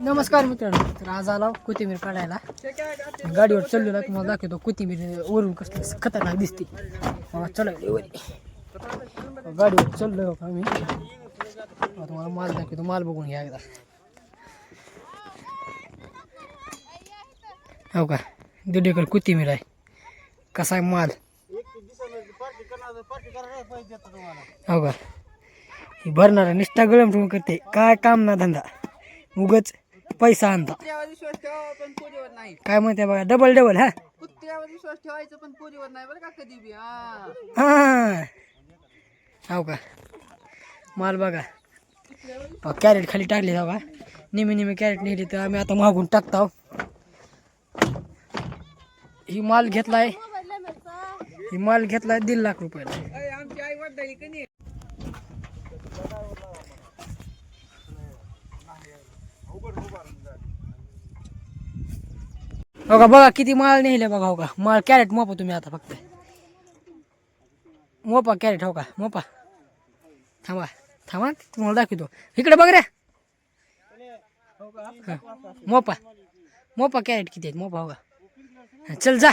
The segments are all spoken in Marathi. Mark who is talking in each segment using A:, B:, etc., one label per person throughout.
A: नमस्कार मित्रांनो तर आज आला कोथिंबीर काढायला. गाडीवर चाललो ना तुम्हाला दाखवतो कोथिंबीर वरून कसली खतरनाक दिसते. मला वरी. गाडीवर चाललो आम्ही. तुम्हाला माल दाखवतो माल बघून घ्या एकदा. हो का? दीड एकर कोथिंबीर आहे. कसा आहे माल? हो का? भरणारा निष्ठा गळम ठेवून करते. काय काम ना धंदा? उगच पैसा आणता.
B: कुत्र्यावर विश्वास ठेवा पण पोरीवर नाही.
A: काय म्हणते बघा डबल डबल हा?
B: कुत्र्यावर विश्वास ठेवायचं पण पोरीवर नाही बरं का कधी बी हा.
A: हा. हो का? माल बघा. अहो, कॅरेट खाली टाकले जाऊ का? नेहमी नेहमी कॅरेट नेली तर आम्ही आता मागून टाकतो ही माल घेतलाय. ही माल घेतलाय दीड लाख रुपयाला.
B: अय, आमची आई कधी
A: हो का बघा किती माल नेले बघा हो का. माल कॅरेट मोपा तुम्ही आता फक्त. मोपा कॅरेट हो का मोपा. थांबा थांबा तुम्हाला दाखवतो. इकडे बघ रे. हा. मोपा. मोपा कॅरेट किती आहेत? मोपा हो का. हा, चल जा.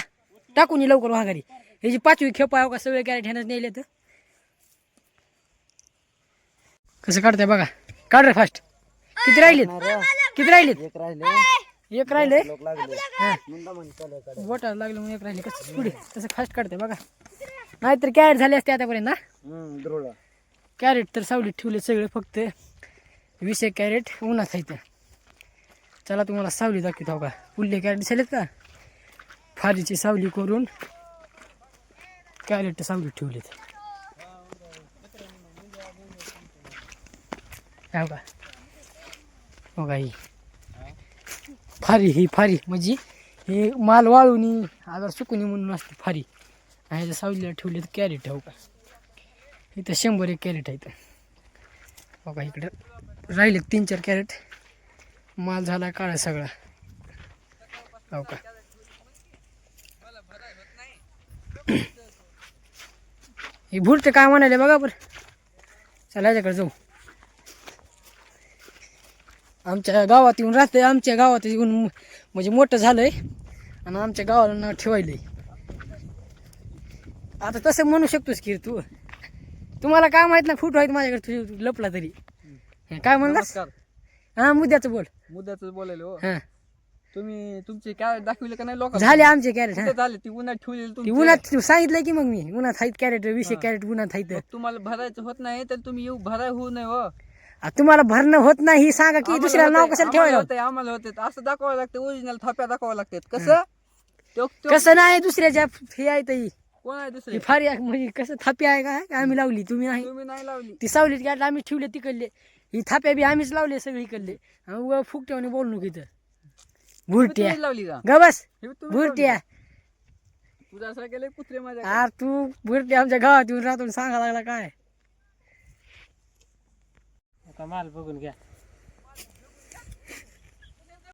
A: टाकून ये लवकर घरी ह्याची पाचवी खेप हो का सगळे कॅरेट ह्यानंच नेले तर कसं काढताय बघा. काढ रे फास्ट किती राहिलेत? किती राहिलेत? एक राहिले. हा. बोटाला लागलं म्हणून एक राहिले. कसं पुढे तसं फास्ट काढते बघा. नाहीतर कॅरेट झाले असते आतापर्यंत ना? कॅरेट तर सावलीत ठेवले सगळे फक्त. वीस एक कॅरेट उन्हात आहेत. चला तुम्हाला सावली दाखवतो का पुढले कॅरेट दिसलेत का? फारीची सावली करून कॅरेट सावलीत ठेवलेत. हो का हो का ही. फारी ही फारी. म्हणजे? हे माल वाळून आजार सुकून म्हणून असते फारी. आणि ह्याच्या सावलीला ठेवले तर कॅरेट हो का? इथं शंभर एक कॅरेट आहेत. हो का इकडं. राहिले तीन चार कॅरेट. माल झाला काळा सगळा. हो का? हे भुरटे काय म्हणाले बघा बरं. चला याच्याकडे जाऊ. आमच्या गावात येऊन राहते आमच्या गावात येऊन म्हणजे मोठं झालंय. आणि आमच्या गावाला नाव ठेवायलंय. आता तसं म्हणू शकतोस की तू. तुम्हाला काय माहीत ना फुट आहेत माझ्याकडे तुझी लपला तरी. हे काय
B: नमस्कार.
A: हा मुद्द्याचं बोल.
B: मुद्द्याच बोलायला हो.
A: हा.
B: तुम्ही तुमचे काय दाखविले का नाही लोक
A: झाले आमचे कॅरेट
B: झाले? ती उन्हात ठेवलेली तुमची.
A: उन्हात सांगितलंय की मग मी. उन्हात आहेत कॅरेट वीस एक कॅरेट उन्हात आहेत.
B: तुम्हाला भरायचं होत नाही तर तुम्ही येऊ भराय होऊ नये हो.
A: आ, तुम्हाला भरणं होत नाही ही सांगा की दुसऱ्याला नाव कशाला ठेवायला?
B: होते आम्हाला होते असं दाखवावं लागते ओरिजिनल थाप्या दाखवावं लागतात कसं? तो- तो-
A: कसं नाही दुसऱ्याच्या हे आहे ही
B: कोण आहे दुसरे?
A: ही फारी म्हणजे कसं थापी आहे का? का आम्ही लावली तुम्ही नाही.
B: तुम्ही नाही लावली.
A: ती सावलीत गाठ आम्ही ठेवले तिकडले. ही थाप्या बी आम्हीच लावले सगळे इकडले आणि उगा फुकट्याने बोल नको इथं. भुरट्या
B: लावली का?
A: ग बस.
B: हे
A: भुरट्या
B: लावली. कुत्रे माझ्या
A: आ तू भुरट्या आमच्या गावात येऊन राहतो सांगा लागला काय?
C: आता माल बघून घ्या.